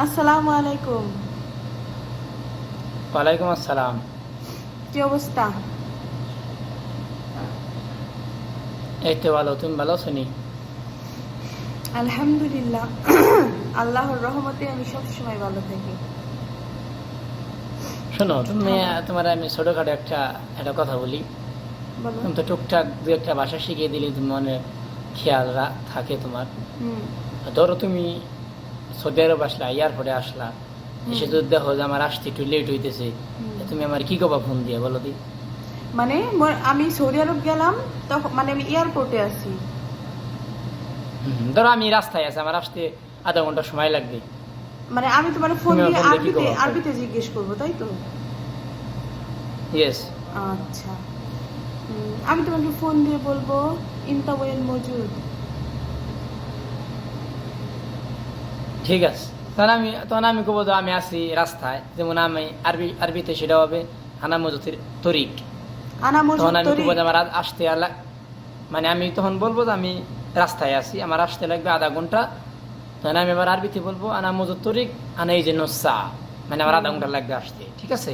আসসালামু আলাইকুম। ওয়ালাইকুম আসসালাম। কি অবস্থা? এই তো ভালো তুমি ভালো শুনি আলহামদুলিল্লাহ। আল্লাহর রহমতে আমি সব সময় ভালো থাকি। শোনো তুমি তোমার আমি ছোটখাটো একটা একটা কথা বলি। তুমি তো টুকটাক দু একটা ভাষা শিখিয়ে দিলে তুমি মনে খেয়াল থাকে তোমার। হুম। ধরো তুমি সৌদি আরব আসলা আসলা এসে যদি দেখো যে আমার আসতে একটু লেট হইতেছে। তুমি আমার কি কবা ফোন দিয়ে বলো দি। মানে আমি সৌদি আরব গেলাম তখন মানে আমি এয়ারপোর্টে আছি। ধরো আমি রাস্তায় আছি আমার আসতে আধা ঘণ্টা সময় লাগবে। মানে আমি তোমার ফোন দিয়ে আরবিতে আরবিতে জিজ্ঞেস করব তাই তো? ইয়েস আচ্ছা। আমি তোমাকে ফোন দিয়ে বলব ইনতা ওয়েল মজুদ। ঠিক আছে। তখন আমি তখন আমি কবো যে আমি আছি রাস্তায় যেমন আমি আরবি আরবিতে সেটা হবে আনা মজুতের তরিক। তখন আমি। কবো আমার আসতে মানে আমি তখন বলব যে আমি রাস্তায় আছি আমার আসতে লাগবে আধা ঘণ্টা। তখন আমি আবার আরবিতে বলব আনা মজুদ তরিক আনা এই যে নসা মানে আমার আধা ঘণ্টা লাগবে আসতে ঠিক আছে?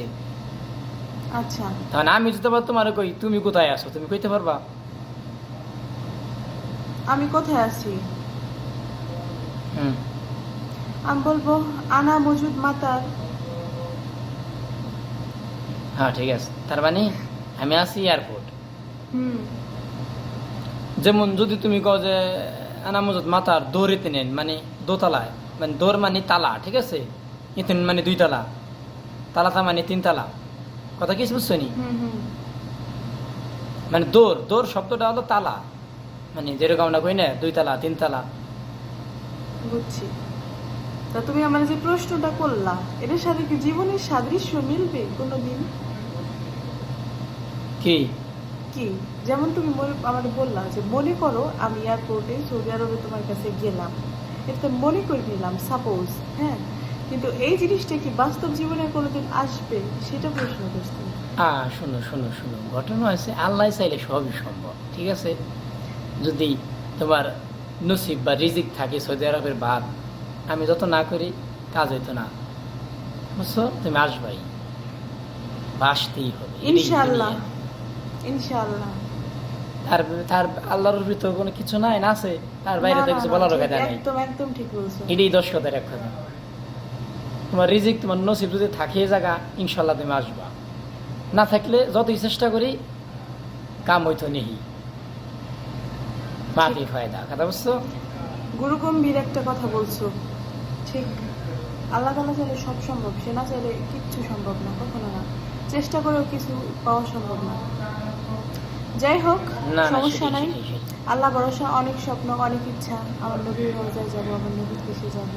আচ্ছা। তখন আমি যদি তোমার কই তুমি কোথায় আছো তুমি কইতে পারবা? আমি কোথায় আছি? হুম। আমি বলব আনা মজুদ মাতার হ্যাঁ ঠিক আছে। তার মানে আমি আছি এয়ারপোর্ট হুম। যেমন যদি তুমি কও যে আনা মজুদ মাথার দৌড়েতে নেন মানে দোতলায় মানে দৌড় মানে তালা ঠিক আছে? ইতেন মানে দুই তালা তালাতা মানে তিন তালা কথা কি বুঝছ নি? মানে দৌড় দৌড় শব্দটা হলো তালা। মানে যেরকম আমরা কই না দুই তালা তিন তালা বুঝছি। তা তুমি আমার যে প্রশ্নটা করলা এটার সাথে কি জীবনের সাদৃশ্য মিলবে কোনোদিন? কি? কি? যেমন তুমি মনে- আমাকে বললা যে মনে করো আমি এয়ারপোর্টে সৌদি আরবে তোমার কাছে গেলাম। এটা মনে করে নিলাম সাপোজ হ্যাঁ? কিন্তু এই জিনিসটা কি বাস্তব জীবনে কোনোদিন আসবে? সেটা প্রশ্ন করছি। হ্যাঁ শোনো শোনো শোনো। ঘটনা আছে আল্লাহ চাইলে সবই সম্ভব ঠিক আছে? যদি তোমার নসিব বা রিজিক থাকে সৌদি আরবের ভাত আমি যত না করি কাজ হইতো না। বুঝছ? তুমি আসবাই। বা আসতেই হবে। ইনশাআল্লাহ। ইনশাআল্লাহ। তার তার আল্লাহর ভিতর কোনো কিছু নাই না আছে? তার বাইরে তো কিছু বলার কথা নাই। একদম একদম ঠিক বলছো। এটাই দশ কথার এক কথা। তোমার রিজিক তোমার নসিব যদি থাকে জায়গা ইনশাল্লাহ তুমি আসবা। না থাকলে যতই চেষ্টা করি কাম হইতো নেহি। মাফি ফায়দা কথা বুঝছ? গুরু গম্ভীর একটা কথা বলছো। ঠিক আল্লাহ তালা চাইলে সব সম্ভব সে না চাইলে কিচ্ছু সম্ভব না কখনো না। চেষ্টা করেও কিছু পাওয়া সম্ভব না। যাই হোক সমস্যা নাই। আল্লাহ ভরসা অনেক স্বপ্ন অনেক ইচ্ছা। আমার নবীর রোজায় যাব আমার নবীর দেশে যাব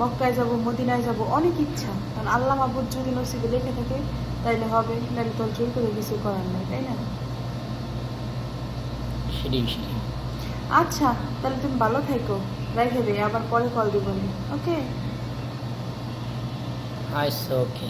মক্কায় যাব মদিনায় যাব অনেক ইচ্ছা। কারণ আল্লাহ মাহবুদ যদি নসিবে লেখে থাকে তাইলে হবে নাহলে তোর জোর করে কিছু করার নাই তাই না? সেটাই সেটাই। আচ্ছা তাহলে তুমি ভালো থাকো। রেখে দে আবার পরে কল দিব ওকে আচ্ছা ওকে